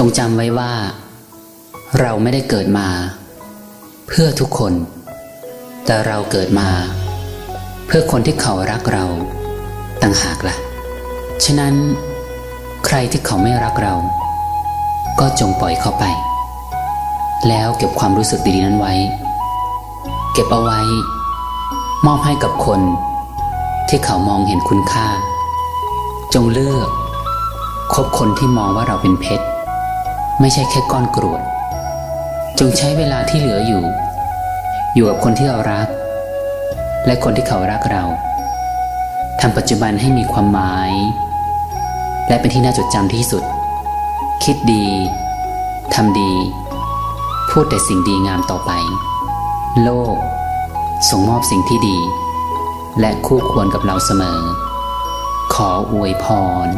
จงจำไว้ว่า เราไม่ได้เกิดมา เพื่อทุกคน แต่เราเกิดมา เพื่อคนที่เขารักเรา ต่างหากละ่ะ ฉะนั้น ใครที่เขาไม่รักเรา ก็จงปล่อยเขาไป แล้วเก็บความรู้สึกดีๆนั้นไว้ เก็บเอาไว้ มอบให้กับคน ที่เขามองเห็นคุณค่า จงเลือกคบคนที่มองว่าเราเป็นเพชร ไม่ใช่แค่ก้อนกรวด จงใช้เวลาที่เหลืออยู่ อยู่กับคนที่เรารัก และคนที่เขารักเราทำปัจจุบันให้มีความหมาย และเป็นที่น่าจดจำที่สุด คิดดีทำดี พูดแต่สิ่งดีงามต่อไป โลก ส่งมอบสิ่งที่ดี และคู่ควรกับเราเสมอ ขออวยพร